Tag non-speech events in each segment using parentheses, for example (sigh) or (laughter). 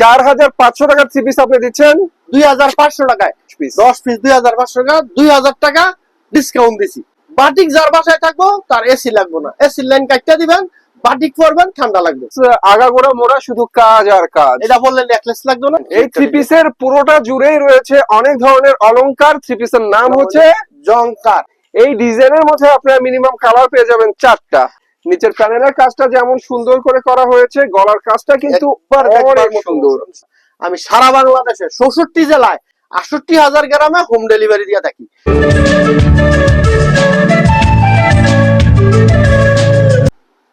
চার হাজার পাঁচশো টাকার থ্রি পিস আপনি দিচ্ছেন। দুই হাজার পাঁচশো টাকায়। দশ পিস দুই হাজার পাঁচশো টাকা দুই হাজার টাকা ডিসকাউন্ট দিছি। বাটিক যার বাসায় থাকব তার এসি লাগবে না। এসি লাইন কাটতে দিবেন বাটিক পরবেন ঠান্ডা লাগবে। আগাগোড়া মোড়া শুধু কাজ আর কাজ। এটা বললে নেকলেস লাগবে না এই থ্রি পিসের পুরোটা জুড়েই রয়েছে অনেক ধরনের অলংকার। থ্রি পিসের নাম হচ্ছে জংকার। এই ডিজাইনের মধ্যে আপনারা মিনিমাম কালার পেয়ে যাবেন চারটা। নিচের প্যানেলের কাজটা যেমন সুন্দর করে করা হয়েছে গলার কাজটা কিন্তু সুন্দর। আমি সারা বাংলাদেশে চৌষট্টি জেলায় আটষট্টি হাজার গ্রামে হোম ডেলিভারি দিয়ে থাকি।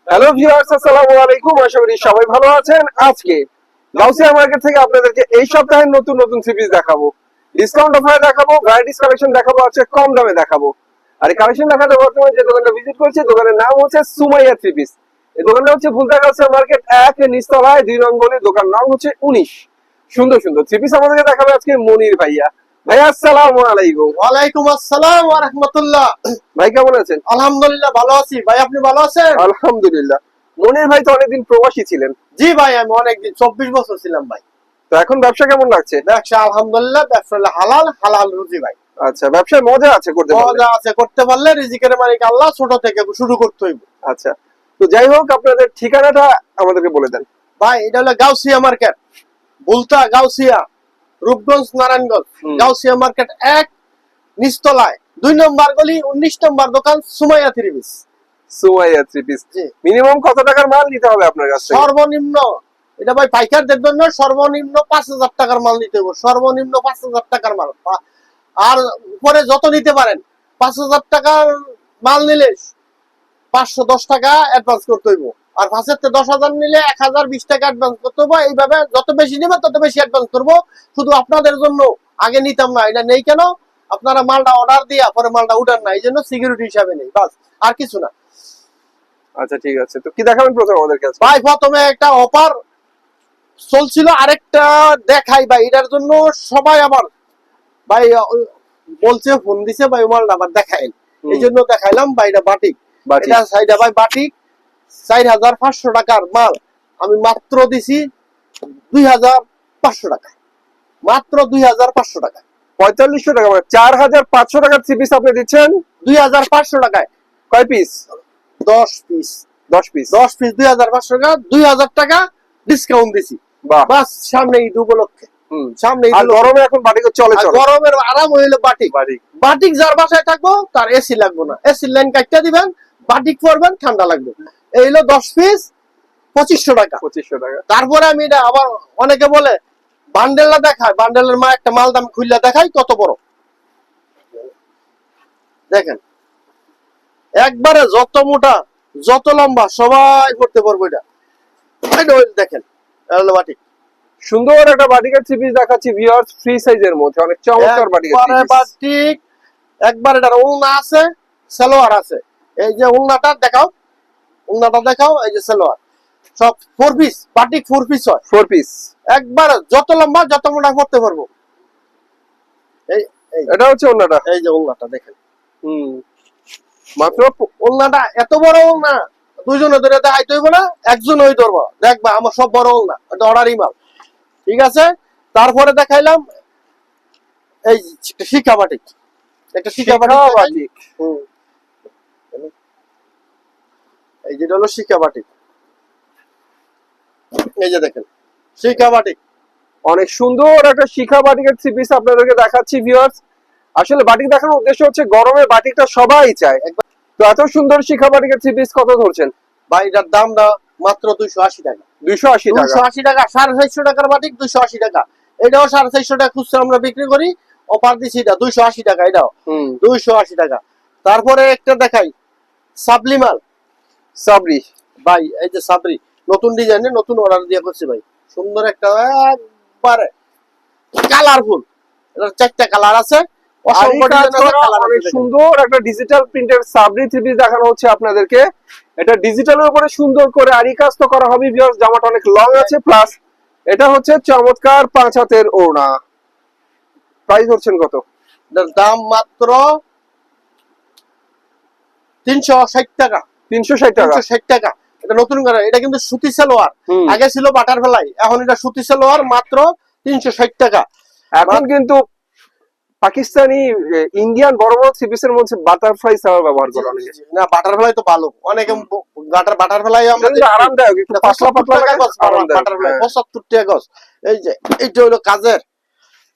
হ্যালো ভিউয়ার্স আসসালামু আলাইকুম। আশা করি সবাই ভালো আছেন। আজকে গাউসিয়া মার্কেট থেকে আপনাদেরকে এই সপ্তাহের নতুন নতুন পিস দেখাবো। ডিসকাউন্ট অফারে দেখাবো ভ্যারাইটিস কালেকশন দেখাবো আছে কম দামে দেখাবো। আর এই কালেকশন দেখাতে বর্তমানে যে দোকানটা ভিজিট করছে দোকানের নাম হচ্ছে সুমাইয়া থ্রি পিস এই দোকানটা হচ্ছে ভুলতা গাউসিয়া মার্কেট এক নিচতলায় দুই গলি দোকান নাম হচ্ছে উনিশ। সুন্দর সুন্দর। থ্রি পিস আমাদেরকে দেখাবে আজকে মনির ভাইয়া। ভাইয়া আসসালামু আলাইকুম। ওয়ালাইকুম আসসালাম ওয়া রাহমাতুল্লাহ। ভাই কেমন আছেন? আলহামদুলিল্লাহ ভালো আছি। ভাই আপনি ভালো আছেন? আলহামদুলিল্লাহ। মনির ভাই তো অনেকদিন প্রবাসী ছিলেন। জি ভাই আমি অনেকদিন চব্বিশ বছর ছিলাম ভাই। তো এখন ব্যবসা কেমন লাগছে? ব্যবসা আলহামদুলিল্লাহ ব্যবসা হালাল হালাল রুজি ভাই। আচ্ছা ব্যবসায় মজা আছে করতে মজা আছে করতে পারলে রিজিকের মালিক আল্লাহ ছোট থেকে শুরু করতে হইব। আচ্ছা তো যাই হোক আপনাদের ঠিকানাটা আমাদেরকে বলে দেন। ভাই এটা হলো গাউসিয়া মার্কেট বুলতা গাউসিয়া রূপগঞ্জ নারায়ণগঞ্জ। গাউসিয়া মার্কেট এক নিচতলায়। দুই নম্বর গলি উনিশ নম্বর দোকান Sumaiya three piece. Sumaiya three piece. Minimum কত টাকার মাল নিতে হবে আপনার কাছ সর্বনিম্ন এটা ভাই পাইকারদের জন্য সর্বনিম্ন পাঁচ হাজার টাকার মাল নিতে হবে সর্বনিম্ন পাঁচ হাজার টাকার মাল। আর উপরে যত নিতে পারেন পাঁচ হাজার টাকার মাল নিলে পাঁচশো দশ টাকা অ্যাডভান্স করতে হইব। আর থেকে দশ হাজার নিলে এক হাজার বিশ টাকা অ্যাডভান্স করতে হইব। এইভাবে যত বেশি নেবেন তত বেশি অ্যাডভান্স করব। শুধু আপনাদের জন্য আগে নিতাম না এটা নেই কেন? আপনারা মালটা অর্ডার দিয়া পরে মালটা উঠান না এই জন্য সিকিউরিটি হিসাবে নেই বাস আর কিছু না। আচ্ছা ঠিক আছে। তো কি দেখাবেন প্রথমে আমাদের কাছে? ভাই প্রথমে একটা অফার চলছিল আরেকটা দেখাই ভাই এটার জন্য সবাই আবার ভাই বলছে ফোন দিছে ভাই মালটা আবার দেখাইন এই জন্য দেখাইলাম ভাই এটা বাটিক। এটা সাইডা ভাই বাটিক। চার হাজার পাঁচশো টাকার মাল। আমি মাত্র দিছি দুই হাজার পাঁচশো টাকা। মাত্র দুই হাজার পাঁচশো টাকা। পঁয়তাল্লিশশো টাকা মানে চার হাজার পাঁচশো টাকার থ্রি পিস আপনি দিচ্ছেন? দুই হাজার পাঁচশো টাকায়। কয় পিস দশ পিস দশ পিস দশ পিস দুই হাজার পাঁচশো টাকা। দুই হাজার টাকা ডিসকাউন্ট দিছি। বাস সামনে ঈদ উপলক্ষে। সামনে। গরমে এখন বাড়ি চলে চলে। গরমের আরাম হইল বাটিক। বাটিক। যার বাসায় থাকব তার এসি লাগবে না। এসি লাইন কাটতে দিবেন বাটিক পরবেন ঠান্ডা লাগবে। এই হলো দশ পিস পঁচিশশো টাকা। পঁচিশশো টাকা। তারপরে আমি এটা আবার অনেকে বলে বান্ডেলটা দেখায়। বান্ডেলের মা একটা মাল দাম খুললে দেখাই কত বড়? দেখেন। একবারে যত মোটা যত লম্বা সবাই করতে পারব এটা। দেখেন বাটিক। সুন্দর একটা বাটিকের থ্রি পিস দেখাচ্ছি ভিউয়ার্স ফ্রি সাইজের মধ্যে। অনেক চমৎকার বাটিকের একবারে থ্রি পিস বাটিক একবার এটার উলনা আছে সালোয়ার আছে। এই যে উলনাটা দেখাও উলনাটা দেখাও এই যে সালোয়ার। সব four piece batik four piece হয়। ফোর পিস একবার যত লম্বা যত মোটা করতে পারব। এই এটা হচ্ছে অন্যটা এই যে উলনাটা দেখেন। হুম। মাত্র উলনাটা এত বড় উলনা দুইজনে ধরে দেখাইতে হইব না একজন ওই ধরবো। দেখবা আমার সব বড় উলনা এটা অর্ডারই মাল। ঠিক আছে? তারপরে দেখাইলাম এই শিখা বাটিক একটা। এই যেটা হলো এই যে দেখেন শিকা বাটিক অনেক সুন্দর একটা শিখা বাটিকের থ্রি পিস আপনাদেরকে দেখাচ্ছি ভিউয়ার্স আসলে বাটিক দেখানোর উদ্দেশ্য হচ্ছে গরমে বাটিকটা সবাই চায়। তো এত সুন্দর শিখা বাটিকের থ্রি পিস কত ধরছেন? ভাই এটার দাম না মাত্র দুইশো আশি টাকা। দুইশো আশি দুইশো আশি টাকা সাড়ে চারশো টাকার বাটিক দুইশো আশি টাকা। এটাও সাড়ে চারশো টাকা খুচরা আমরা বিক্রি করি। অফার দিছি এটা দুইশো আশি টাকা এটাও। দুইশো আশি টাকা। তারপরে একটা দেখাই। সাবলিমাল সাবরি ভাই এই যে সাবরি নতুন ডিজাইনে নতুন অর্ডার দিয়ে করছি ভাই। সুন্দর একটা একবারে কালারফুল এটার চারটা কালার আছে। সুন্দর। একটা ডিজিটাল প্রিন্টের সাবরি থ্রি দেখানো হচ্ছে আপনাদেরকে। এটা ডিজিটালের উপরে সুন্দর করে আরি কাজ তো করা হবে ভিউয়ার্স জামাটা অনেক লং আছে প্লাস এটা হচ্ছে চমৎকার পাঁচ হাতের ওড়না। প্রাইস হচ্ছেন কত? দাম মাত্র তিনশো ষাট টাকা। তিনশো ষাট টাকা। ষাট টাকা। এটা নতুন করে এটা কিন্তু সুতি সালোয়ার। আগে ছিল বাটারফ্লাই এখন এটা সুতি সালোয়ার মাত্র তিনশো ষাট টাকা। এখন কিন্তু পাকিস্তানি ইন্ডিয়ান বড় বড় থ্রি পিসের মধ্যে বাটারফ্লাই সালোয়ার ব্যবহার করে অনেকে না বাটারফ্লাই তো ভালো। অনেকে বাটার বাটারফ্লাই আমরা আরামদায়ক একটু পাতলা পাতলা আরামদায়ক বাটারফ্লাই হ্যাঁ। পঁচাত্তর টাকা গজ। এই যে এইটা হলো কাজের।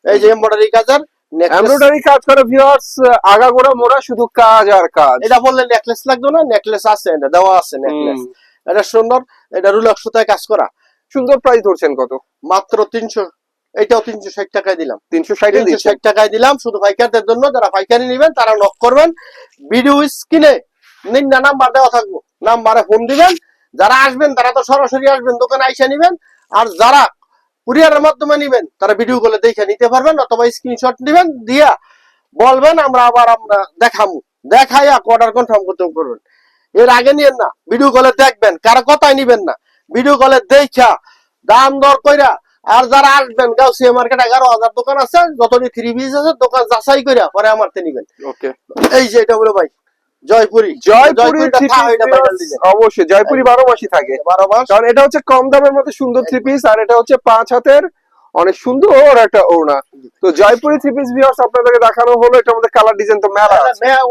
এই যে এমব্রয়ডারি কাজের। এমব্রয়ডারি কাজ করে ভিউয়ার্স আগাগোড়া মোড়া শুধু কাজ আর কাজ। এটা বললে নেকলেস লাগবে না নেকলেস আছে এটা দেওয়া আছে নেকলেস এটা সুন্দর এটা রুলক সুতায় কাজ করা? সুন্দর প্রাইস ধরছেন কত? মাত্র তিনশো এটাও তিনশো ষাট টাকায় দিলাম। তিনশো ষাটে তিনশো ষাট টাকায় দিলাম শুধু পাইকারদের জন্য। যারা পাইকারি নেবেন তারা নক করবেন। ভিডিও স্ক্রিনে নিন না নাম্বার দেওয়া থাকব। নাম্বারে ফোন দিবেন। যারা আসবেন তারা তো সরাসরি আসবেন দোকানে আইসা নিবেন। আর যারা কুরিয়ারের মাধ্যমে নিবেন তারা ভিডিও গুলো দেখে নিতে পারবেন অথবা স্ক্রিনশট নিবেন দিয়া বলবেন আমরা আবার আমরা দেখামু। দেখাইয়া অর্ডার কনফার্ম করতে করবেন। এর আগে নিয়েন না ভিডিও কলে দেখবেন। কারও কথাই নিবেন না। ভিডিও কলে দেখা দাম দর কইরা আর যারা আসবেন গাউসিয়া মার্কেট এগারো হাজার দোকান আছে যতটি থ্রি পিস আছে দোকান যাচাই কইরা পরে আমার তে নিবেন এই যে এটা বলো ভাই জয়পুরি। জয়পুরি। অবশ্যই জয়পুরি বারো মাসই থাকে। বারো মাস। কারণ এটা হচ্ছে কম দামের মধ্যে সুন্দর থ্রি পিস আর এটা হচ্ছে পাঁচ হাতের অনেক সুন্দর একটা ওড়না। তো জয়পুরি থ্রি পিস ভিউয়ার্স আপনাদেরকে দেখানো হলো কালার ডিজাইন তো মেলা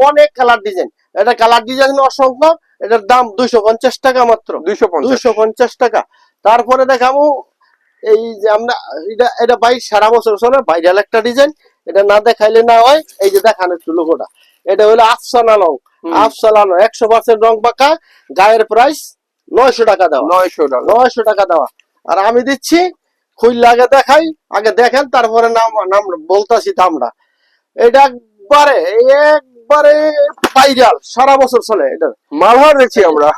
অনেক কালার ডিজাইন এটা কালার ডিজাইন অসংখ্য এটার দাম দুইশো পঞ্চাশ টাকা মাত্র। দুইশো পঞ্চাশ টাকা। তারপরে দেখাবো এই যে আমরা এটা এটা ভাই সারা বছর চলে ভাইরাল একটা ডিজাইন এটা না দেখাইলে না হয় এই যে দেখানো একটু লোগোটা এটা হলো আফসানা লং হুম। আফসালানো একশো পার্সেন্ট রং পাকা গায়ের প্রাইস নয়শো টাকা দেওয়া। নয়শো টাকা। নয়শো টাকা দেওয়া। আর আমি দিচ্ছি খুললে আগে দেখাই আগে দেখেন তারপরে নাম নাম বলতাছি দামটা এটা একবারে একবারে ভাইরাল সারা বছর চলে এটা। মালহার দেখছি আমরা।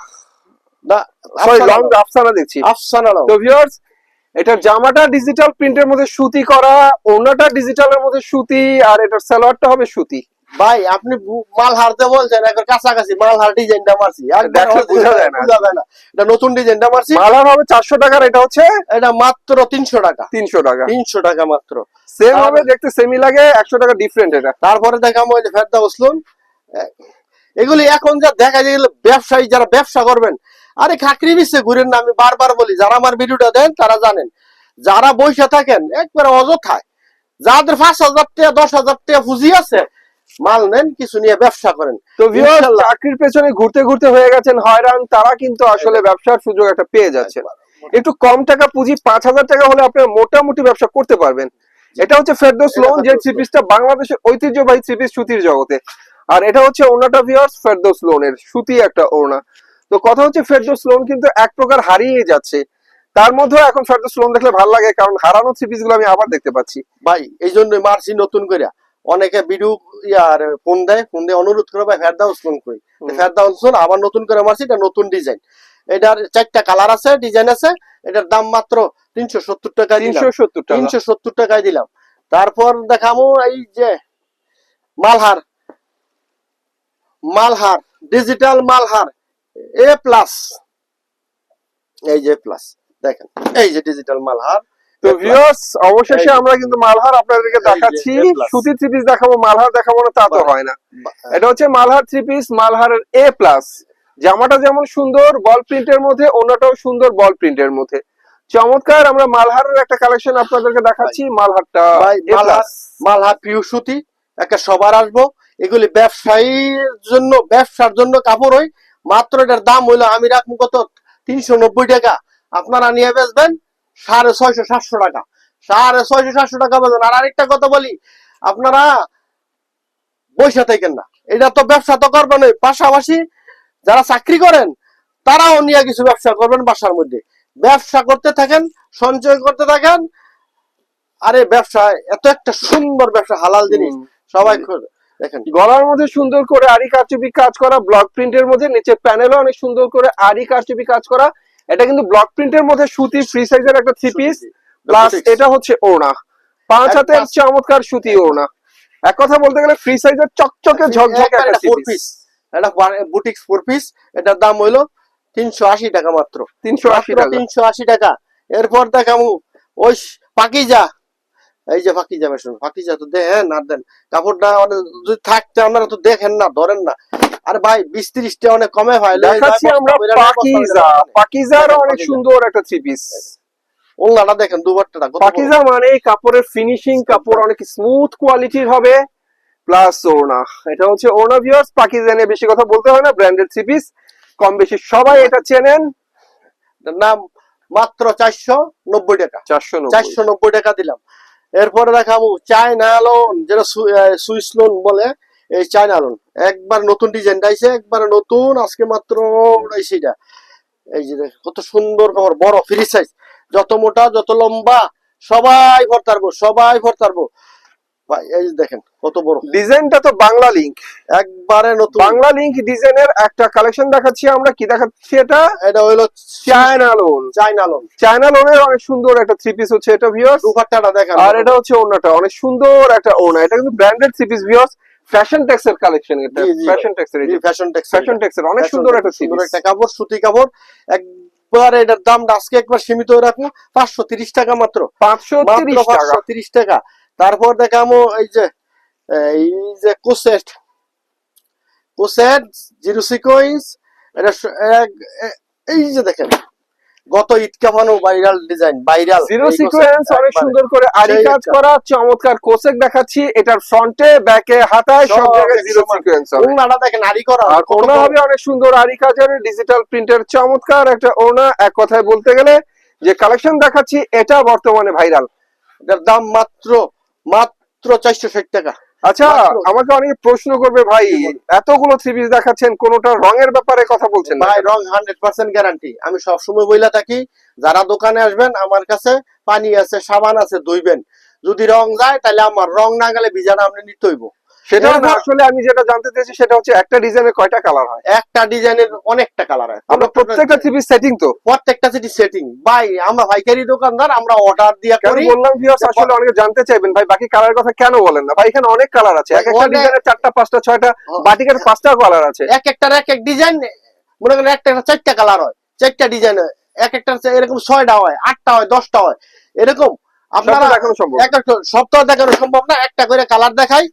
না, সরি আফসানা লং আফসানা দেখছি আফসানা রং। তো ভিউয়ার্স এটার জামাটা ডিজিটাল প্রিন্টের মধ্যে সুতি করা ওড়নাটা ডিজিটালের মধ্যে সুতি আর এটার সালোয়ারটা হবে সুতি। ভাই আপনি মাল হারতে বলছেন একবার কাছাকাছি মাল হার ডিজাইনটা মারছি। বোঝা যায় না। বোঝা যায় না। এটা নতুন ডিজাইনটা মারছি। মালহার হবে চারশো টাকার এটা হচ্ছে এটা মাত্র তিনশো টাকা। তিনশো টাকা। তিনশো টাকা মাত্র। সেম হবে দেখতে সেমি লাগে একশো টাকা ডিফারেন্ট এটা। তারপরে ওই যে ফেরদা উসলুন এগুলি এখন যা দেখা যায় ব্যবসায়ী যারা ব্যবসা করবেন আরে খাকরি বিচ্ছে ঘুরেন না আমি বারবার বলি যারা আমার ভিডিওটা দেন তারা জানেন। যারা বসে থাকেন একবারে অযথায়। যাদের পাঁচ হাজার টাকা দশ হাজার টাকা পুঁজি আছে মাল নেন কিছু নিয়ে ব্যবসা করেন। তো চাকরির পেছনে ঘুরতে ঘুরতে হয়ে গেছেন হয়রান তারা কিন্তু আসলে ব্যবসার সুযোগ একটা পেয়ে যাচ্ছেন। একটু কম টাকা পুঁজি পাঁচ হাজার টাকা হলে আপনি মোটামুটি ব্যবসা করতে পারবেন। এটা হচ্ছে ফেরদৌস লোন যে থ্রি পিসটা বাংলাদেশের ঐতিহ্যবাহী থ্রি পিস সুতির জগতে। আর এটা হচ্ছে ওনাটা ভিউয়ার্স ফেরদৌস লোনের সুতি একটা ওড়না। তো কথা হচ্ছে ফেরদৌস লোন কিন্তু এক প্রকার হারিয়ে যাচ্ছে। তার মধ্যেও এখন ফেরদৌস লোন দেখলে ভালো লাগে কারণ হারানো থ্রি পিসগুলো আমি আবার দেখতে পাচ্ছি। ভাই এই জন্য মারছি নতুন করে। অনেকে ভিডিও ইয়ার ফোন দেয় ফোন দিয়ে অনুরোধ করে ভাই ফেরদা কই হুম। ফেরদা উসমান আবার নতুন করে মারছি এটা নতুন ডিজাইন এটার চারটা কালার আছে ডিজাইন আছে এটার দাম মাত্র তিনশো সত্তর টাকা তিনশো সত্তর টাকা। তিনশো সত্তর টাকায় দিলাম। তারপর দেখামো এই যে Malhar. Malhar digital Malhar. A plus এই যে প্লাস দেখেন এই যে ডিজিটাল মালহার। তো ভিউয়ার্স অবশেষে আমরা কিন্তু মালহার আপনাদেরকে দেখাচ্ছি। সুতি থ্রি পিস দেখাবো মালহার দেখাবো না তা তো হয় না। এটা হচ্ছে মালহার থ্রি পিস মালহারের এ প্লাস জামাটা যেমন সুন্দর বল প্রিন্টের মধ্যে অন্যটাও সুন্দর বল প্রিন্টের মধ্যে। চমৎকার আমরা মালহারের একটা কালেকশন আপনাদেরকে দেখাচ্ছি মালহারটা মালহার প্রিয় সুতি একটা সবার আসব। এগুলি ব্যবসায়ীর জন্য ব্যবসার জন্য কাপড় হয় মাত্র এটার দাম হইল আমি রাখব কত? তিনশো নব্বই টাকা। আপনারা নিয়ে বেচবেন সাড়ে ছয়শো সাতশো টাকা। সাড়ে ছয়শো সাতশো টাকা বেচবেন আর আরেকটা কথা বলি আপনারা বৈশা থাকেন না। এটা তো ব্যবসা তো করবেন পাশাপাশি যারা চাকরি করেন তারাও নিয়ে কিছু ব্যবসা করবেন বাসার মধ্যে। ব্যবসা করতে থাকেন সঞ্চয় করতে থাকেন। আরে ব্যবসা এত একটা সুন্দর ব্যবসা হালাল জিনিস। সবাই করে- দেখেন। গলার মধ্যে সুন্দর করে আরি কারচুপি কাজ করা ব্লক প্রিন্টের মধ্যে নিচে প্যানেলও অনেক সুন্দর করে আরি কারচুপি কাজ করা। এটা কিন্তু ব্লক প্রিন্টের মধ্যে সুতি ফ্রি সাইজের একটা থ্রি পিস প্লাস এটা হচ্ছে ওড়না। পাঁচ হাতের চমৎকার সুতি ওড়না। এক কথা বলতে গেলে ফ্রি সাইজের চকচকে ঝকঝকে একটা ফোর পিস এটা বুটিক্স ফোর পিস এটার দাম হইল তিনশো আশি টাকা মাত্র। তিনশো আশি টাকা। তিনশো আশি টাকা। এরপর দেখামু ওই পাকিজা। এই যে পাকিজা মেশিন পাকিজা তো দেখেন আর দেন। কাপড়টা অনেক- যদি থাকতে আপনারা তো দেখেন না ধরেন না। আরে ভাই বিশ ত্রিশটা অনেক কমে হয় আমরা পাকিজা। পাকিজার অনেক সুন্দর একটা থ্রি পিস ওংলাটা দেখেন দুবারটা পাকিজা মানে কাপড়ের ফিনিশিং কাপড় অনেক স্মুথ কোয়ালিটির হবে। প্লাস ওড়না। এটা হচ্ছে ওড়না ভিউয়ার্স পাকিজা নিয়ে বেশি কথা বলতে হয় না ব্র্যান্ডেড থ্রি পিস কম বেশি সবাই এটা চেনেন। নাম মাত্র চারশো নব্বই টাকা। চারশো চারশো নব্বই টাকা দিলাম। এরপরে দেখাবো চায়না লোন যেটা সুইস লোন বলে, এই চায়না লোন একবার নতুন ডিজাইন আইছে, একবার নতুন, আজকে মাত্র উড়াইছে এটা। এই যে কত সুন্দর খবর, বড় ফ্রি সাইজ যত মোটা, যত লম্বা, সবাই ভরতারবো সবাই ভরতারবো ভাই এই দেখেন কত বড়। ডিজাইনটা তো বাংলা লিংক একবারে নতুন। বাংলা লিংক ডিজাইনের একটা কালেকশন দেখাচ্ছি আমরা কি দেখাচ্ছি? এটা এটা হইল China lawn China lawn China লোনের অনেক সুন্দর একটা থ্রি পিস হচ্ছে এটা ভিউয়ার্স দুপাট্টাটা দেখেন। আর এটা হচ্ছে ওড়নাটা অনেক সুন্দর একটা ওড়না। এটা কিন্তু branded three piece viewers Fashion Tex এর কালেকশন এটা। ফ্যাশন টেক্স এর ফ্যাশন টেক্স ফ্যাশন টেক্স এর। অনেক সুন্দর একটা সুন্দর একটা কাপড় সুতি কাপড়। একবার এটার দামটা আজকে একবার সীমিত রাখব পাঁচশো তিরিশ টাকা মাত্র। পাঁচশো তিরিশ টাকা। তারপর দেখামো এই যে এই যে কোসেট। কোসেট জিরো সিকোয়েন্স এটা এই যে দেখেন গত Eid কাপানো viral design viral zero sequence অনেক সুন্দর করে আরি কাজ করা চমৎকার কোসেক দেখাচ্ছি এটার ফ্রন্টে ব্যাকে হাতায় সব জায়গায় জিরো সিকোয়েন্স ওনাটা দেখেন আরি করা আর ওনা হবে অনেক সুন্দর আরি কাজের ডিজিটাল প্রিন্টের চমৎকার একটা ওনা এক কথায় বলতে গেলে যে কালেকশন দেখাচ্ছি এটা বর্তমানে ভাইরাল এটার দাম মাত্র মাত্র চারশো ষাট টাকা। আচ্ছা আমাকে অনেক প্রশ্ন করবে ভাই এতগুলো সিরিজ পিস দেখাচ্ছেন কোনটা রঙের ব্যাপারে কথা বলছেন ভাই রং হান্ড্রেড পার্সেন্ট গ্যারান্টি আমি সবসময় বইলা থাকি যারা দোকানে আসবেন আমার কাছে পানি আছে সাবান আছে ধুইবেন। যদি রং যায় তাহলে আমার রং না গেলে বিজানা আপনি নিতে হইব। সেটা আসলে আমি যেটা জানতে চাইছি সেটা হচ্ছে একটা ডিজাইনে কয়টা কালার হয়? একটা ডিজাইনের অনেকটা কালার হয়। আমরা প্রত্যেকটা থ্রি সেটিং তো। প্রত্যেকটা সিটি সেটিং ভাই আমরা পাইকারি দোকানদার আমরা অর্ডার দিয়া করি। বললাম ভিউয়ার্স আসলে অনেকে জানতে চাইবেন ভাই বাকি কালার কথা কেন বলেন না? ভাই এখানে অনেক কালার আছে। এক একটা ডিজাইনের চারটা পাঁচটা ছয়টা বাটিকের পাঁচটা কালার আছে। এক একটার এক এক ডিজাইন মনে করেন একটা চারটা কালার হয়। চারটা ডিজাইন হয়। এক একটা এরকম ছয়টা হয় আটটা হয় দশটা হয়। এরকম আপনারা দেখানো সম্ভব। এক একটা সপ্তাহ দেখানো সম্ভব না। একটা করে কালার দেখাই।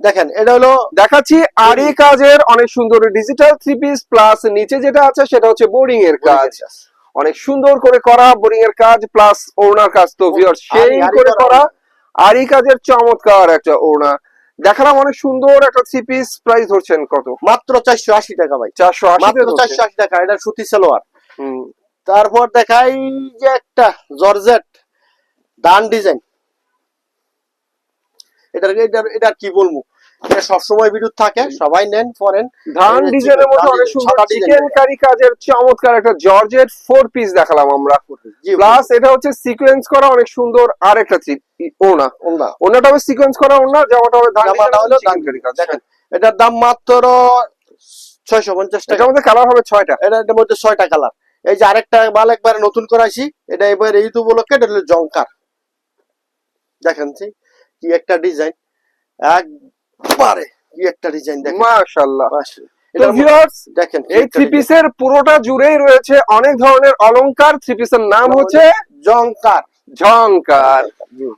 দেখেন এটা হলো দেখাচ্ছি আরি কাজের অনেক সুন্দর ডিজিটাল থ্রি পিস প্লাস নিচে যেটা আছে সেটা হচ্ছে বোর্ডিং এর কাজ। অনেক সুন্দর করে করা বোরিং এর কাজ প্লাস ওড়নার কাজ তো ভিউয়ার সেই করে করা। আরি কাজের চমৎকার একটা ওড়না। দেখালাম অনেক সুন্দর একটা থ্রি পিস প্রাইস ধরছেন কত? মাত্র চারশো আশি টাকা ভাই। চারশো মাত্র চারশো আশি টাকা এটা সুতি সালোয়ার। তারপর দেখাই যে একটা জর্জেট ডান ডিজাইন। এটার এটা কি বলব? এটা সবসময় বিদ্যুৎ থাকে সবাই নেন পরেন। ধান ডিজাইনের মধ্যে অনেক সুন্দর চিকেন কারি কাজের চমৎকার একটা জর্জেট ফোর পিস দেখালাম আমরা। প্লাস এটা হচ্ছে সিকোয়েন্স করা অনেক সুন্দর আর একটা ওনা ওনা ওনাটা হবে সিকোয়েন্স করা ওনা জামাটা হবে ধান হলো ধান কারি কাজ। দেখেন এটার দাম মাত্র ছয়শো পঞ্চাশ টাকা। মধ্যে কালার হবে ছয়টা। এটা এটার মধ্যে ছয়টা কালার এই যে আরেকটা মাল একবার নতুন করাইছি এটা এবার এই তো উপলক্ষে এটা হলো জংকার। দেখেন কি একটা ডিজাইন একবারে কি একটা ডিজাইন দেখেন। মাশাআল্লাহ। তো ভিউয়ার্স দেখেন এই থ্রি পিসের পুরোটা জুড়েই রয়েছে অনেক ধরনের অলংকার। থ্রি পিসের নাম হচ্ছে জংকার ঝংকার।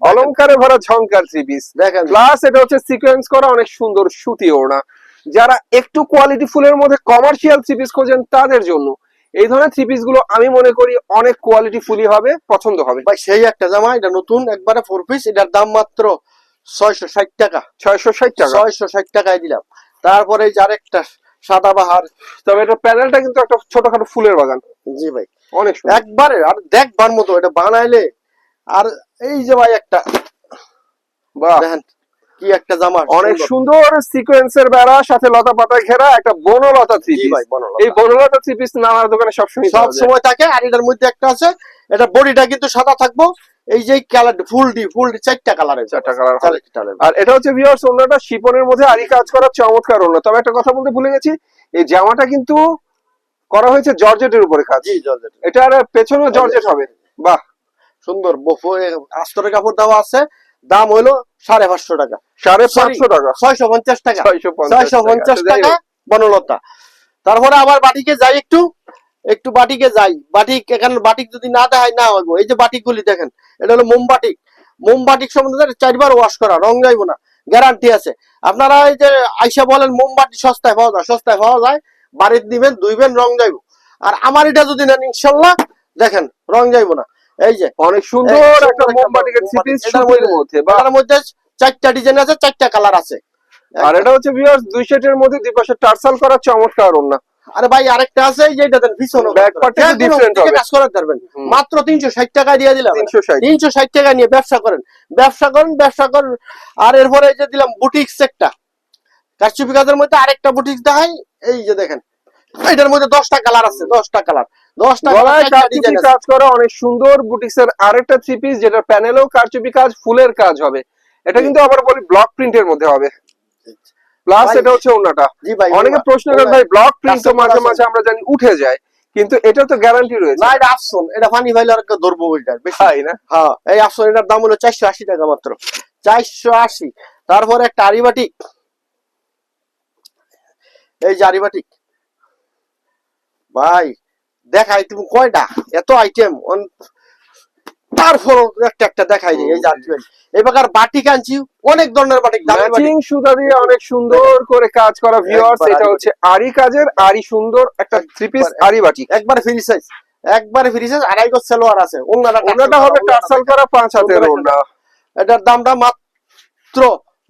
অলংকারে ভরা ঝংকার থ্রি পিস দেখেন। প্লাস এটা হচ্ছে সিকোয়েন্স করা অনেক সুন্দর সুতি ওড়না। যারা একটু কোয়ালিটি ফুলের মধ্যে কমার্শিয়াল থ্রি পিস খোঁজেন তাদের জন্য এই ধরনের থ্রি পিসগুলো আমি মনে করি অনেক কোয়ালিটি ফুলি হবে পছন্দ হবে। ভাই সেই একটা জামা এটা নতুন একবারে ফোর পিস এটার দাম মাত্র ছয়শো ষাট টাকা। ছয়শো ষাট টাকা? ছয়শো ষাট টাকায় দিলাম। তারপরে এই যে আরেকটা সাদা বাহার। তবে এটা প্যানেলটা কিন্তু একটা ছোটখাটো ফুলের বাগান। জি ভাই। অনেক একবারে আর দেখবার মতো এটা বানাইলে আর এই যে ভাই একটা বাহ। দেখেন কি একটা জামা অনেক সুন্দর। সিকোয়েন্সের বেড়া সাথে লতা পাতায় ঘেরা একটা বনলতা থ্রি পিস। এই বনলতা থ্রি পিস নানা দোকানে সবসময় সব পাওয়া যায়। সময় থাকে আর এটার মধ্যে একটা আছে এটা বডিটা কিন্তু সাদা থাকব এই যে কালার ফুল ডি ফুল ডি চারটা কালার চারটা কালার আর এটা হচ্ছে ভিউয়ার্স অন্যটা শিপনের মধ্যে আরি কাজ করা চমৎকার অন্য। তবে একটা কথা বলতে ভুলে গেছি এই জামাটা কিন্তু করা হয়েছে জর্জেটের উপরে কাজ। জি জর্জেট। এটা আর পেছনেও জর্জেট হবে। বাহ। সুন্দর বফো আস্তরের কাপড় দেওয়া আছে দাম হইল সাড়ে পাঁচশো টাকা। সাড়ে পাঁচশো টাকা। ছয়শো পঞ্চাশ টাকা। ছয়শো পঞ্চাশ টাকা। বনলতা। তারপরে আবার বাটিকে যাই একটু একটু বাটিকে যাই। বাটিক এখানে বাটিক যদি না দেখায় না হইব। এই যে বাটিক গুলি দেখেন এটা হলো মোমবাটিক মোমবাটিক সম্বন্ধে চারবার ওয়াশ করা রং যাইব না। গ্যারান্টি আছে। আপনারা এই যে আইসা বলেন মোমবাতি সস্তায় পাওয়া যায় সস্তায় পাওয়া যায় বাড়িতে দিবেন দুইবেন রং যাইব আর আমার এটা যদি নেন ইনশাল্লাহ দেখেন রং যাইব না। এই যে অনেক সুন্দর একটা মোমবাতিকের সুতির মধ্যে- এটার মধ্যে চারটা ডিজাইন আছে চারটা কালার আছে। আর এটা হচ্ছে ভিউয়ার্স দুই সেটের মধ্যে দুই পাশে টার্সাল করা চমৎকার ওন্না আরে ভাই আরেকটা আছে এই যে এটা দেন পিছনে। Back part টা হবে। কাজ করাতে পারবেন মাত্র তিনশো ষাট টাকা দিয়ে দিলাম। তিনশো ষাট। তিনশো ষাট টাকা নিয়ে ব্যবসা করেন। ব্যবসা করেন ব্যবসা করেন। আর এরপরে এই যে দিলাম বুটিক্স একটা। কারচুপি কাজের মধ্যে আরেকটা বুটিক্স দেখাই। এই যে দেখেন এটার মধ্যে দশটা কালার আছে দশটা কালার দশটা কারচুপি কাজ করা অনেক সুন্দর বুটিক্সের আরেকটা থ্রি পিস যেটা প্যানেলেও কারচুপি কাজ ফুলের কাজ হবে। এটা কিন্তু আবার বলি ব্লক প্রিন্টের মধ্যে হবে। প্লাস এটা হচ্ছে ওন্নাটা। অনেকে প্রশ্ন করেন ভাই ব্লক প্রিন্ট তো মাঝে মাঝে আমরা জানি উঠে যায় কিন্তু এটা তো গ্যারান্টি রয়েছে। না এটা আফসন এটা ফানি ভাইলে আর ধরবো ওইটার বেশি। না? হ্যাঁ এই আফসন এটার দাম হলো চারশো আশি টাকা মাত্র। চারশো আশি। তারপরে একটা আরিবাটিক এই যে আরিবাটিক ভাই দেখাই তুমি কয়টা? এত আইটেম তারপর একটা একটা দেখাই দিই এই এই প্রকার বাটিক আনছি অনেক ধরনের বাটিক ম্যাচিং সুতা দিয়ে অনেক সুন্দর করে কাজ করা ভিউয়ার্স এটা হচ্ছে আরি কাজের আরি সুন্দর একটা থ্রি পিস আরি বাটি একবারে ফ্রি সাইজ একবারে ফ্রি সাইজ আড়াই গজ সালোয়ার আছে ওনারা ওনাটা হবে টার্সাল করা পাঁচ হাতের ওনা এটার দামটা মাত্র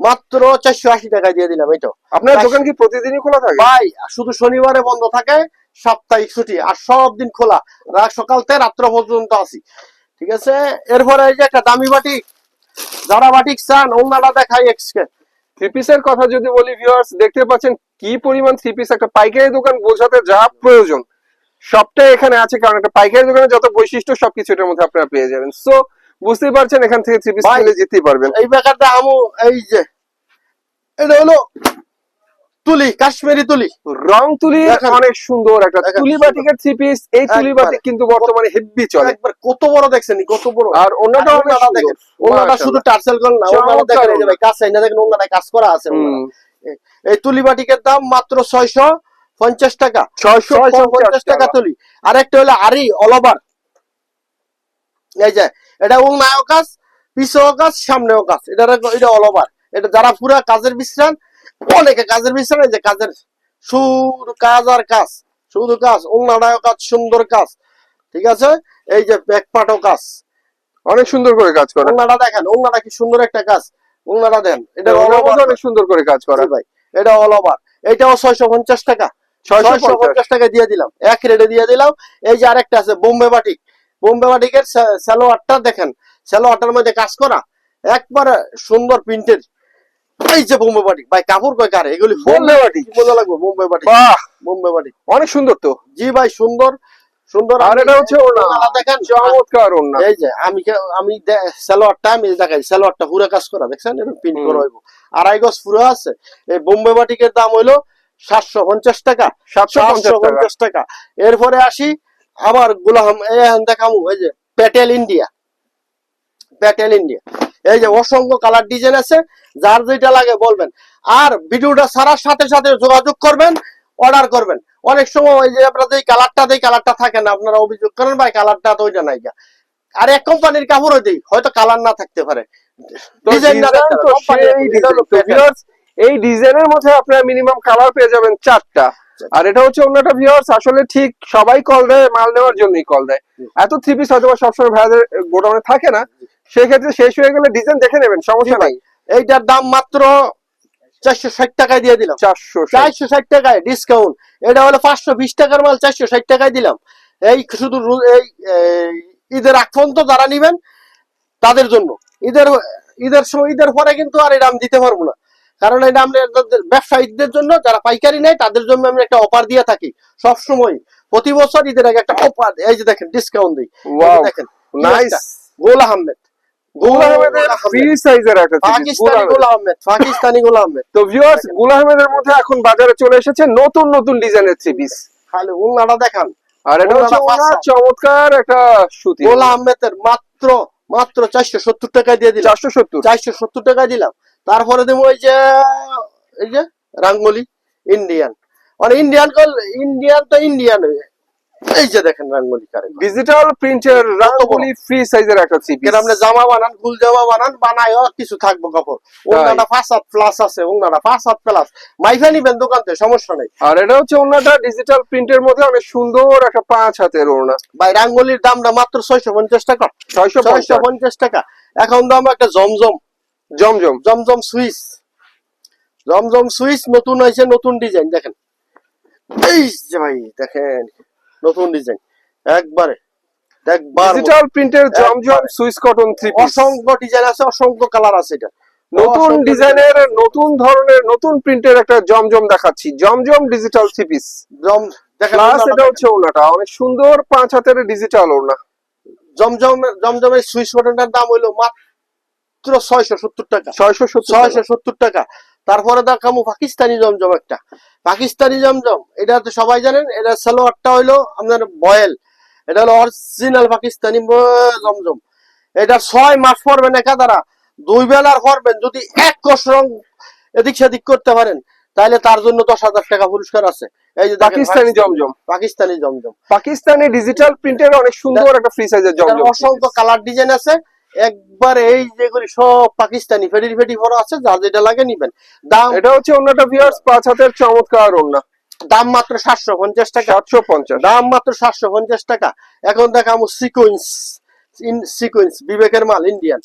মাত্র চারশো আশি টাকা দিয়ে দিলাম এইটা আপনার দোকান কি প্রতিদিনই খোলা থাকে? ভাই শুধু শনিবারে বন্ধ থাকে সাপ্তাহিক ছুটি আর সব দিন খোলা। রাত সকাল থেকে রাত্র পর্যন্ত আছি। ঠিক আছে? এরপরে এই যে একটা দামি বাটিক যারা বাটিক চান ওনারা দেখাই এক্সকে থ্রি পিসের কথা যদি বলি ভিউয়ার্স দেখতে পাচ্ছেন কি পরিমাণ থ্রি পিস একটা পাইকারি দোকান বোঝাতে যা প্রয়োজন। সবটাই এখানে আছে কারণ একটা পাইকারি দোকানে যত বৈশিষ্ট্য সবকিছু এটার মধ্যে আপনারা পেয়ে যাবেন। সো বুঝতেই পারছেন এখান থেকে থ্রি পিস ভাই, কিনে যেতেই পারবেন। এই ব্যাপারটা আমু এই যে। এটা হলো তুলি কাশ্মীরি তুলি। রং তুলি অনেক সুন্দর একটা তুলি। বাটিকের থ্রি পিস এই তুলি। বাটিক কিন্তু বর্তমানে হেভি চলে। একবার কত বড় দেখছেন কত বড়? আর অন্যটা আর অনেক দেখেন ওনারা শুধু টার্সেল করেন না ওনারা দেখেন এই যে ভাই কাজ চাই না দেখেন ওনারা কাজ করা আছে এই তুলি বাটিকের দাম মাত্র ছয়শো পঞ্চাশ টাকা। ছয়শো পঞ্চাশ টাকা তুলি। আর একটা হলো আরি অলওভার এই যে এটা উন্নায় কাজ পিছেও কাজ সামনেও কাজ। এটা এটা অলওভার এটা যারা পুরা কাজের বিশ্রাম অনেকে কাজের এই যে কাজের শুধু কাজ আর কাজ শুধু কাজ উন্নাটাও কাজ সুন্দর কাজ ঠিক আছে? এই যে ব্যাকপাটও কাজ। অনেক সুন্দর করে কাজ করা। উন্নাটা দেখেন উন্নাটা কি সুন্দর একটা কাজ। উন্নাটা দেন এটা অনেক সুন্দর করে কাজ করা। ভাই এটা অলওভার এটাও ছয়শো পঞ্চাশ টাকা। ছয়শো পঞ্চাশ। টাকা দিয়ে দিলাম। এক রেটে দিয়ে দিলাম। এই যে আরেকটা আছে বোম্বে বাটিক। বোম্বে বাটিকের স্যালোয়ারটা দেখেন স্যালোয়ারটার মধ্যে কাজ করা। একবার সুন্দর প্রিন্টের। এই যে বোম্বে বাটিক ভাই কাপড় কয় কারে? এগুলি বোম্বে বাটিক। কি মজা লাগবে বোম্বে বাটিক? বাহ! বোম্বে বাটিক। অনেক সুন্দর তো। জি ভাই সুন্দর সুন্দর। আর এটা হচ্ছে ওনা দেখেন চমৎকার ওনা এই যে আমি আমি দে- সালোয়ারটা আমি দেখাই সালোয়ারটা পুরো কাজ করা দেখছেন? এরকম প্রিন্ট হুম। করা হইব। আড়াই গজ পুরো আছে। এই বোম্বে বাটিকের দাম হইল সাতশো পঞ্চাশ টাকা। সাতশো পঞ্চাশ টাকা। এরপরে আসি আবার গুলাম এখন দেখামু এই যে প্যাটেল ইন্ডিয়া প্যাটেল ইন্ডিয়া এই যে অসংখ্য কালার ডিজাইন আছে যার যেটা লাগে বলবেন। আর ভিডিওটা ছাড়ার সাথে সাথে যোগাযোগ করবেন অর্ডার করবেন। অনেক সময় ওই যে আপনাদের এই কালারটা দেই কালারটা থাকে না আপনারা অভিযোগ করেন ভাই কালারটা তো ওইটা নাই আর এক কোম্পানির কাপড়ও দিই হয়তো কালার না থাকতে পারে। এই ডিজাইনের মধ্যে আপনারা মিনিমাম কালার পেয়ে যাবেন চারটা। আর এটা হচ্ছে অন্যটা ভিউয়ার্স আসলে ঠিক সবাই কল দেয় মাল নেওয়ার জন্যই কল দেয়। এত থ্রি পিস হয়তো সবসময় ভাইয়াদের গোডাউনে থাকে না সেই ক্ষেত্রে শেষ হয়ে গেলে ডিজাইন দেখে নেবেন সমস্যা নাই। এইটার দাম মাত্র চারশো ষাট টাকায় দিয়ে দিলাম। চারশো চারশো ষাট টাকায় ডিসকাউন্ট এটা হলো পাঁচশো বিশ টাকার মাল চারশো ষাট টাকায় দিলাম। এই শুধু রু- এই এই ঈদের আগ পর্যন্ত যারা নিবেন তাদের জন্য। ঈদের ঈদের সময় ঈদের পরে কিন্তু আর এটা আমি দিতে পারব না। কারণ এটা আমরা ব্যবসায়ীদের জন্য যারা পাইকারি নেয় তাদের জন্য আমি একটা অফার দিয়ে থাকি। সব সময় প্রতি বছর ঈদের আগে একটা অফার এই যে দেখেন ডিসকাউন্ট দিই। দেখেন গোল আহমেদ। গুল আহমেদের ফ্রি সাইজের একটা পাকিস্তানি গোল আহমেদ পাকিস্তানি গোল আহমেদ। (laughs) তো ভিউয়ার্স গুল আহমেদের মধ্যে এখন বাজারে চলে এসেছে নতুন নতুন ডিজাইনের থ্রি পিস খালি উন্নাটা দেখান। আর এটা হচ্ছে ওনার চমৎকার একটা সুতি। গোলা আহমেদের মাত্র মাত্র চারশো সত্তর টাকায় দিয়ে দিলাম। চারশো সত্তর। চারশো সত্তর টাকায় দিলাম। তারপরে দেবো ওই যে এই যে রাঙ্গলি ইন্ডিয়ান মানে ইন্ডিয়ান কল ইন্ডিয়ান তো ইন্ডিয়ান এই যে দেখেন রাঙ্গুলি কারিগর। ডিজিটাল প্রিন্টের রাঙ্গুলি। ফ্রি সাইজের একটা থ্রি পিস আপনি জামা বানান ফুল জামা বানান বানায়ও কিছু থাকব কাপড় ওনাটা পাঁচ হাত প্লাস আছে ওনাটা পাঁচ হাত প্লাস মাইফা নিবেন দোকান থেকে সমস্যা নেই। আর এটা হচ্ছে ডিজিটাল প্রিন্টের মধ্যে অনেক সুন্দর একটা পাঁচ হাতের ভাই রাঙ্গুলির দামটা মাত্র ছয়শো পঞ্চাশ টাকা। ছয়শো ছয়শো পঞ্চাশ টাকা। এখন দাম একটা জমজম। জমজম। জমজম সুইচ। জমজম সুইচ নতুন হয়েছে নতুন ডিজাইন দেখেন। এই যে ভাই দেখেন। নতুন ডিজাইন একবারে একবার ডিজিটাল প্রিন্টের Zamzam Swiss cotton three piece অসংখ্য ডিজাইন আছে অসংখ্য কালার আছে এটা। নতুন ডিজাইনের নতুন ধরনের নতুন প্রিন্টের একটা জমজম দেখাচ্ছি। জমজম ডিজিটাল থ্রি পিস জম প্লাস এটা হচ্ছে ওড়নাটা। অনেক সুন্দর পাঁচ হাতের ডিজিটাল ওড়না। জমজম জমজমের সুইচ কটনটার দাম হইল মাত্র ছয়শো সত্তর টাকা। ছয়শো ছয়শো সত্তর টাকা। তারপরে দেখামু পাকিস্তানি জমজম একটা। পাকিস্তানি জমজম এটা তো সবাই জানেন এটা সালোয়ারটা হইল আপনার বয়েল। এটা হলো অরিজিনাল পাকিস্তানি জমজম। এটা ছয় মাস পরবেন একা দ্বারা। দুই বেলার পরবেন যদি এক কোষ রং এদিক সেদিক করতে পারেন তাহলে তার জন্য দশ হাজার টাকা পুরস্কার আছে। এই যে পাকিস্তানি জমজম। পাকিস্তানি জমজম। পাকিস্তানি ডিজিটাল প্রিন্টের অনেক সুন্দর একটা ফ্রি সাইজের জমজম। অসংখ্য কালার ডিজাইন আছে। একবার এই যেগুলি সব পাকিস্তানি ফেডি ফেডি ভরা আছে যা যেটা লাগে নিবেন। দাম এটা হচ্ছে অন্যটা ভিউয়ার্স পাঁচ হাতের চমৎকার ওড়না দাম মাত্র সাতশো পঞ্চাশ টাকা। সাতশো পঞ্চাশ। দাম মাত্র সাতশো পঞ্চাশ টাকা। এখন দেখামু সিকোয়েন্স ইন সিকোয়েন্স বিবেকের মাল ইন্ডিয়ান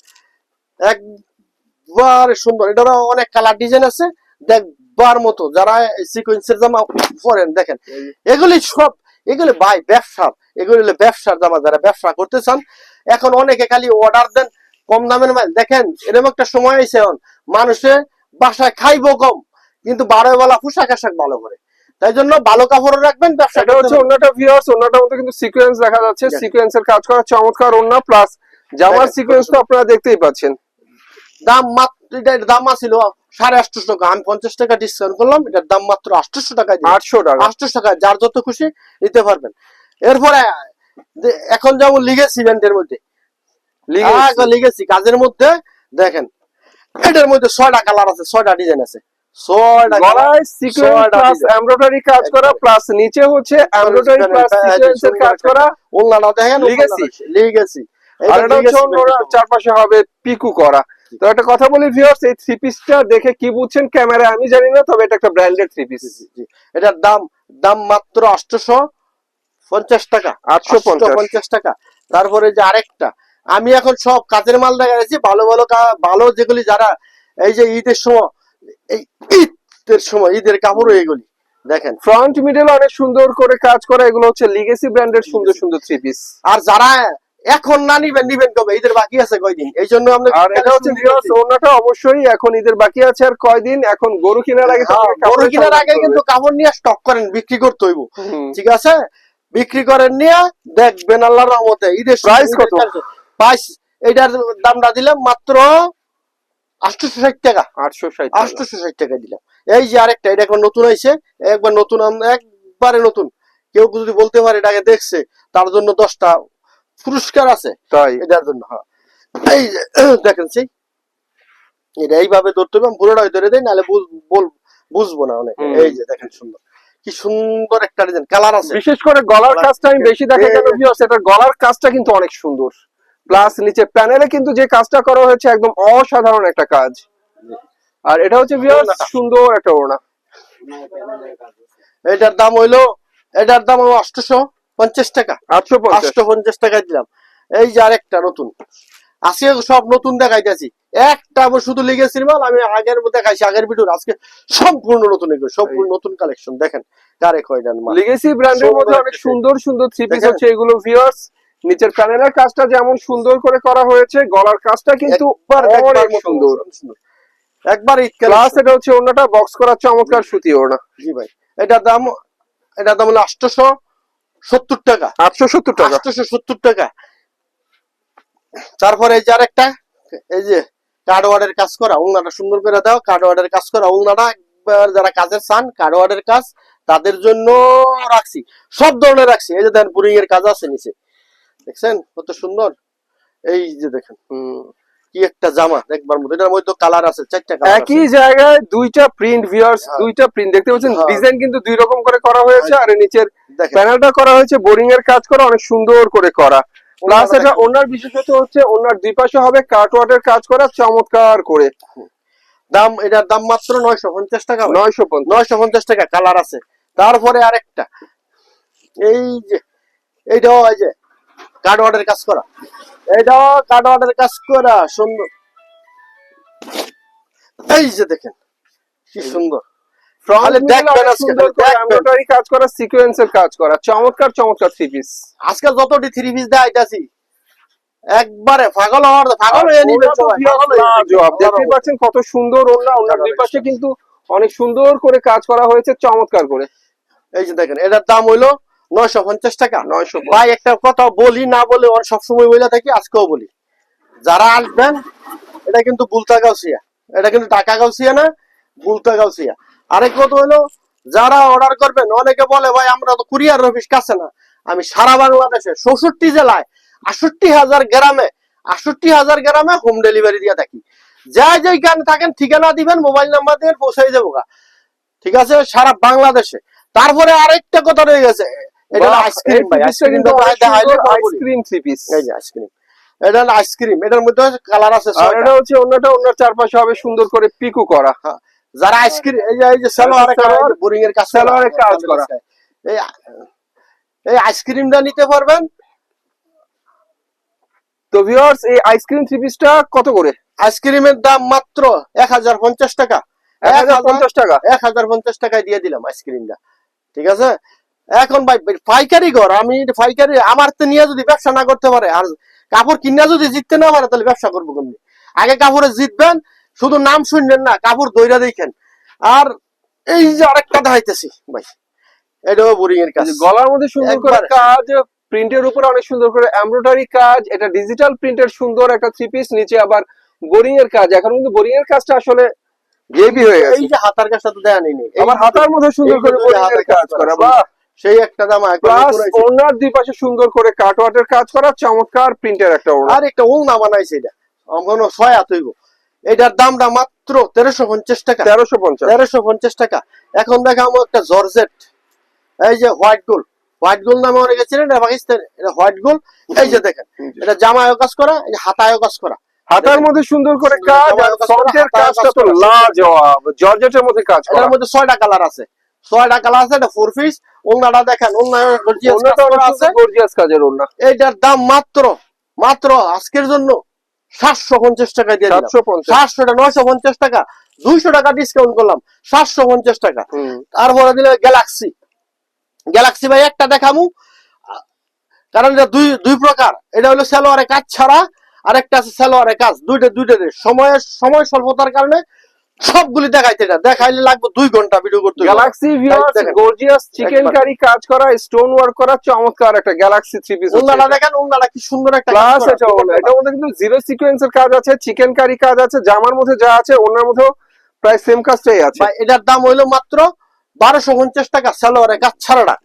একবার সুন্দর। এটারও অনেক কালার ডিজাইন আছে। দেখবার মতো যারা সিকোয়েন্সের জামা পরেন দেখেন। এগুলি সব এগুলি ভাই ব্যবসার এগুলি হলো ব্যবসার জামা যারা ব্যবসা করতে চান এখন অনেকে খালি অর্ডার দেন কম দামের মাল। দেখেন এরকম একটা সময় আছে এখন মানুষে বাসায় খাইবো কম কিন্তু বারো বেলা পোশাক আশাক ভালো করে। তাই জন্য ভালো কাপড় রাখবেন ব্যবসাটা হচ্ছে অন্যটা ভিউয়ার্স অন্যটার মধ্যে কিন্তু সিকোয়েন্স দেখা যাচ্ছে। সিকোয়েন্সের কাজ করা চমৎকার ওড়না প্লাস জামার সিকোয়েন্স তো আপনারা দেখতেই পাচ্ছেন। দাম মাত্র দাম আছিল সাড়ে আটশো টাকা। আমি পঞ্চাশ টাকা ডিসকাউন্ট করলাম এটার দাম মাত্র আটশোশো টাকা আটশো টাকা? টাকা যার যত খুশি নিতে পারবেন। এরপরে এখন যেমন লিগেছি ব্যান্ডের মধ্যে। লিগেছি। কাজের মধ্যে দেখেন এটার মধ্যে ছয়টা কালার আছে ছয়টা ডিজাইন আছে। এমব্রয়ডারি কাজ করা প্লাস নিচে হচ্ছে এমব্রয়ডারি প্লাস সিকোয়েন্সের কাজ করা। দেখেন Legacy। লিগেছি আর এটা হচ্ছে চারপাশে হবে পিকু করা। তো একটা কথা বলি ভিউয়ার্স এই থ্রি পিসটা দেখে কি বুঝছেন ক্যামেরা আমি জানি না তবে এটা একটা ব্র্যান্ডেড থ্রি পিস এটার দাম দাম মাত্র আটশোশো পঞ্চাশ টাকা। আটশো পঞ্চাশ। টাকা। তারপরে যে আরেকটা আমি এখন সব কাজের মাল দেখা যাচ্ছি ভালো ভালো ভালো যেগুলি যারা এই যে ঈদের সময় এই ঈদের সময় ঈদের কাপড় এগুলি দেখেন। ফ্রন্ট মিডল অনেক সুন্দর করে কাজ করা এগুলো হচ্ছে লিগেসি ব্র্যান্ডের সুন্দর সুন্দর থ্রি পিস আর যারা এখন না নিবেন নিবেন কবে? ঈদের বাকি আছে কয়দিন? এই জন্য আমরা আর এটা হচ্ছে ভিউয়ার্স ওনাটা অবশ্যই এখন ঈদের বাকি আছে আর কয়দিন? এখন গরু কেনার আগে হ্যাঁ, গরু কেনার আগে কিন্তু কাপড় নিয়ে স্টক করেন বিক্রি করতে হইব। ঠিক আছে? বিক্রি করেন নিয়ে দেখবেন আল্লাহর রহমতে ঈদের Price কত? প্রাইস এইটার দামটা দিলাম মাত্র আটশোশো ষাট টাকা। আটশো ষাট টাকা। আটশোশো ষাট টাকা দিলাম। এই যে আরেকটা এটা এখন নতুন হয়েছে। একবার নতুন একবারে নতুন। কেউ যদি বলতে পারে এটাকে দেখছে তার জন্য দশটা পুরস্কার আছে তাই? এটার জন্য হ্যাঁ। এই (clears throat) দেখেন সেই এটা এইভাবে ধরতে হবে আমি ধরে দেয় নাহলে বল- বুঝব না অনেক। এই যে দেখেন সুন্দর। কি সুন্দর একটা ডিজাইন কালার আছে। বিশেষ করে গলার কাজটা আমি বেশি দেখা গেল। ভিউয়ার্স এটার গলার কাজটা কিন্তু অনেক সুন্দর। প্লাস নিচে প্যানেলে কিন্তু যে কাজটা করা হয়েছে একদম অসাধারণ একটা কাজ। আর এটা হচ্ছে ভিউয়ার্স। সুন্দর একটা ওড়না। এটার দাম হইল এটার দাম হলো আটশোশো পঞ্চাশ টাকা। আটশো পঞ্চাশ। আটশো পঞ্চাশ টাকা দিলাম। এই যে আরেকটা নতুন। আজকে সব নতুন দেখাইতেছি। একটা শুধু লিগেছি মাল আমি আগের দেখাইছি আগের ভিডিওর। আজকে সম্পূর্ণ নতুন এগুলো সম্পূর্ণ নতুন কালেকশন দেখেন কারে মাল। ব্র্যান্ডের মধ্যে অনেক সুন্দর সুন্দর থ্রি পিস হচ্ছে এগুলো ভিউয়ার্স নিচের প্যানেলের কাজটা যেমন সুন্দর করে করা হয়েছে গলার কাজটা কিন্তু অনেক সুন্দর। একবার collection। এটা হচ্ছে ওড়নাটা বক্স করা চমৎকার সুতি ওড়না। জি ভাই। এটার দাম এটার দাম হলো আটশোশো। সত্তর টাকা। আটশো সত্তর টাকা। আটশোশো সত্তর টাকা। তারপরে এই যে আরেকটা এই যে কার্ড ওয়ার্ডের কাজ করা উলনাটা সুন্দর করে দাও কার্ড ওয়ার্ডের কাজ করা উলনাটা একবার যারা কাজের চান কার্ড ওয়ার্ডের কাজ তাদের জন্য রাখছি। সব ধরনের রাখছি। এই যে দেখেন বুরিং এর কাজ আছে নিচে। দেখছেন? কত সুন্দর। এই যে দেখেন হুম। কি একটা জামা দেখবার মতো। এটার মধ্যে কালার আছে চারটা কালার একই জায়গায় দুইটা প্রিন্ট ভিউয়ার্স হ্যাঁ। দুইটা প্রিন্ট দেখতে পাচ্ছেন হ্যাঁ। ডিজাইন কিন্তু দুই রকম করে করা হয়েছে আর এর নিচের প্যানেলটা করা হয়েছে বোরিং এর কাজ করা অনেক সুন্দর করে করা। প্লাস এটা ওনার বিশেষত হচ্ছে ওনার দুই পাশে হবে কাটওয়ার্ডের কাজ করা চমৎকার করে। দাম এটার দাম মাত্র নয়শো পঞ্চাশ টাকা। নয়শো নয়শো পঞ্চাশ টাকা কালার আছে। তারপরে আরেকটা। এই যে এইটাও এই যে কার্ডওয়ার্ডের কাজ করা। কার্ডওয়ার্ডের কাজ করা সুন্দর। এই যে দেখেন কি সুন্দর। খালি দেখবেন আজকে, খালি দেখবেন। এমব্রয়ডারি কাজ করা সিকোয়েন্সের কাজ করা চমৎকার চমৎকার থ্রি পিস আজকে যতটি থ্রি পিস দেয় আইতাছি। একবারে পাগল হওয়ার পাগল হয়ে নিবে সবাই, পাগল নিবে। জবাব দেখতে পাচ্ছেন কত সুন্দর দুই পাশে কিন্তু অনেক সুন্দর করে কাজ করা হয়েছে চমৎকার করে। এই যে দেখেন এটার দাম হইল নয়শো পঞ্চাশ টাকা। নয়শো ভাই একটা কথা বলি না বলে ওর সবসময় বলে থাকি আজকেও বলি। যারা আসবেন এটা কিন্তু বুলতা গাউসিয়া এটা কিন্তু টাকা গাউসিয়া না বুলতা গাউসিয়া আরেক কথা হলো যারা অর্ডার করবেন অনেকে বলে ভাই আমরা তো কুরিয়ার অফিস কাছে না। আমি সারা বাংলাদেশে চৌষট্টি জেলায় আষট্টি হাজার গ্রামে আষট্টি হাজার গ্রামে হোম ডেলিভারি দিয়ে থাকি। যাই যা গান থাকেন ঠিকানা দিবেন মোবাইল নাম্বার দিয়ে পৌঁছাই দেবো। ঠিক আছে? সারা বাংলাদেশে। তারপরে আরেকটা কথা রয়ে গেছে এটা আইসক্রিম ভাই আইসক্রিম আইসক্রিম থ্রি পিস এই যে আইসক্রিম এটা আইসক্রিম এটার মধ্যে কালার আছে আর এটা হচ্ছে অন্যটা অন্যার চারপাশে হবে সুন্দর করে পিকু করা। যারা আইসক্রিম এই যে এই যে সালোয়ারে বোরিং এর কাজ সালোয়ারে কাজ করা। এই এই আইসক্রিমটা নিতে পারবেন? তো ভিউয়ার্স এই আইসক্রিম থ্রি পিসটা কত করে? আইসক্রিমের দাম মাত্র এক হাজার পঞ্চাশ টাকা। এক হাজার পঞ্চাশ টাকা। এক হাজার পঞ্চাশ টাকায় দিয়ে দিলাম আইসক্রিমটা ঠিক আছে? এখন ভাই পাইকারি ঘর আমি পাইকারি আমার তো নিয়ে যদি ব্যবসা না করতে পারে আর কাপড় কিনা যদি জিততে না পারে তাহলে ব্যবসা করব কেমনি? আগে কাপড়ে জিতবেন শুধু নাম শুনলেন না কাপড় দইরা দেখেন। আর এই যে আরেকটা দেখাইতেছি ভাই এটাও বোরিং এর কাজ। গলার মধ্যে সুন্দর করে কাজ প্রিন্টের উপরে অনেক সুন্দর করে এমব্রয়ডারি কাজ এটা ডিজিটাল প্রিন্টের সুন্দর একটা থ্রি পিস নিচে আবার বোরিং এর কাজ। এখন কিন্তু বোরিং এর কাজটা আসলে হেভি হয়ে গেছে। এই যে হাতার কাজটা তো দেয়া নেই আবার হাতার মধ্যে সুন্দর করে বোরিং হাতের এর কাজ করা করা, বা সেই একটা দাম প্লাস ওনার দুই পাশে সুন্দর করে কাটওয়ার্টের কাজ করা চমৎকার প্রিন্টের একটা ওনা আর একটা উলনা বানাইছে এটা আমার ছয় হাত হইব। এটার দামটা মাত্র তেরোশো পঞ্চাশ টাকা। তেরোশো পঞ্চাশ। তেরোশো পঞ্চাশ টাকা। এখন দেখাবো একটা জর্জেট। এই যে হোয়াইট গোল্ড হোয়াইট গোল্ড নামে অনেকে ছিলেন এটা পাকিস্তান? এটা হোয়াইট গোল্ড এই যে দেখেন। এটা জামায়ও কাজ করা এই যে হাতায়ও কাজ করা। হাতার মধ্যে সুন্দর করে কাজ আর কাজটা কাজ তো করা। জর্জেটের মধ্যে কাজ করা। এটার মধ্যে ছয়টা কালার আছে। ছয়টা কালার আছে এটা ফোর পিস ওনাটা দেখেন গর্জিয়াস কাজের ওনা এইটার দাম মাত্র মাত্র আজকের জন্য সাতশো পঞ্চাশ টাকা দিয়ে সাতশোটা নয়শো পঞ্চাশ টাকা দুইশো টাকা ডিসকাউন্ট করলাম সাতশো পঞ্চাশ টাকা। তারপরে দিলে গ্যালাক্সি গ্যালাক্সি ভাই একটা দেখামু। কারণ এটা দুই দুই প্রকার। এটা হলো সালোয়ারে কাজ ছাড়া আর একটা আছে সালোয়ারে কাজ। দুইটা দুইটা সময়ের সময় স্বল্পতার কারণে সবগুলি দেখাইতে এটা দেখাইলে লাগবে দুই ঘণ্টা ভিডিও করতে galaxy viewers gorgeous chikankari কাজ করা স্টোন ওয়ার্ক করা চমৎকার একটা গ্যালাক্সি থ্রি পিস উন্নাটা দেখেন উন্নাটা কি সুন্দর একটা করা। এটা এটার মধ্যে কিন্তু জিরো সিকোয়েন্সের কাজ আছে চিকেন কারি কাজ আছে জামার মধ্যে যা আছে ওনার মধ্যেও প্রায় সেম কাজটাই আছে। ভাই, এটার দাম হইল মাত্র বারোশো পঞ্চাশ টাকা সালোয়ারে কাজ ছাড়াটা।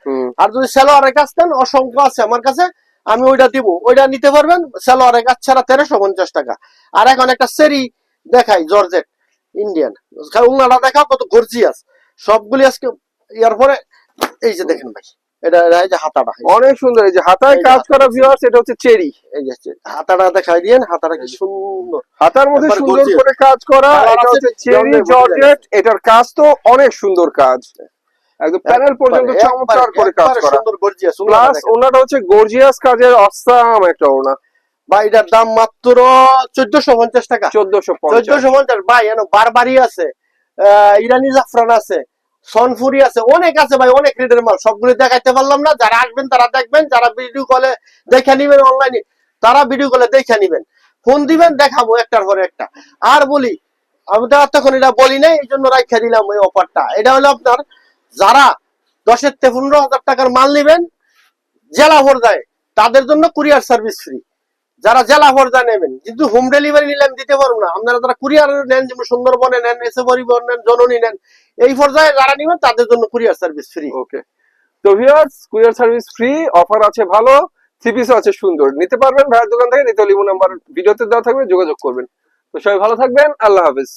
আর যদি সালোয়ারের কাজ দেন অসংখ্য আছে আমার কাছে আমি ওইটা দিব। ওইটা নিতে পারবেন সালোয়ারের কাজ ছাড়া তেরোশো পঞ্চাশ টাকা। আর এখন একটা সেরি দেখাই জর্জেট। ইন্ডিয়ান উন্নাটা দেখাও কত গর্জিয়াস সবগুলি আজকে ইয়ার পরে এই যে দেখেন ভাই এটা এই যে হাতাটা। অনেক সুন্দর এই যে হাতায় কাজ। করা ভিউয়ার্স এটা হচ্ছে চেরি। এই যে হাতাটা দেখাই দিয়েন হাতাটা কি সুন্দর। হাতার মধ্যে সুন্দর করে কাজ করা এটা হচ্ছে চেরি জর্জেট, এটার কাজ তো অনেক সুন্দর কাজ। একদম প্যানেল পর্যন্ত চমৎকার করে কাজ করা। সুন্দর গর্জিয়াস প্লাস ওনাটা হচ্ছে গর্জিয়াস কাজের অসাম একটা ওনা। ভাই এটার দাম মাত্র চোদ্দশো পঞ্চাশ টাকা। চোদ্দশো চোদ্দশো পঞ্চাশ ভাই এন বারবারি আছে। ইরানি জাফরান আছে সনফুরি আছে অনেক আছে ভাই অনেক রেটের মাল। সবগুলো দেখাইতে পারলাম না। যারা আসবেন তারা দেখবেন। যারা ভিডিও কলে দেখে নিবেন অনলাইনে তারা ভিডিও কলে দেখে নিবেন। ফোন দিবেন দেখাবো একটার পরে একটা। আর বলি আমি তো তখন এটা বলি নাই এই জন্য রাখা দিলাম ওই অফারটা। এটা হলো আপনার যারা দশের থেকে পনেরো হাজার টাকার মাল নিবেন জেলা পর্যায়ে তাদের জন্য কুরিয়ার সার্ভিস ফ্রি। যারা জেলা পর্যায়ে নেবেন, কিন্তু হোম ডেলিভারি নিলে আমি দিতে পারব না। আপনারা যারা কুরিয়ার নেন, যেমন সুন্দরবনে নেন এসে পরিবহন নেন, জননী নেন, এই পর্যায়ে যারা নেবেন, তাদের জন্য কুরিয়ার সার্ভিস ফ্রি ওকে তো viewers courier service free offer আছে ভালো সিপিসও পিসও আছে সুন্দর। নিতে পারবেন ভাইয়ের দোকান থেকে, নিতে লিমু নাম্বার ভিডিওতে দেওয়া থাকবে, যোগাযোগ করবেন। তো সবাই ভালো থাকবেন, আল্লাহ হাফেজ।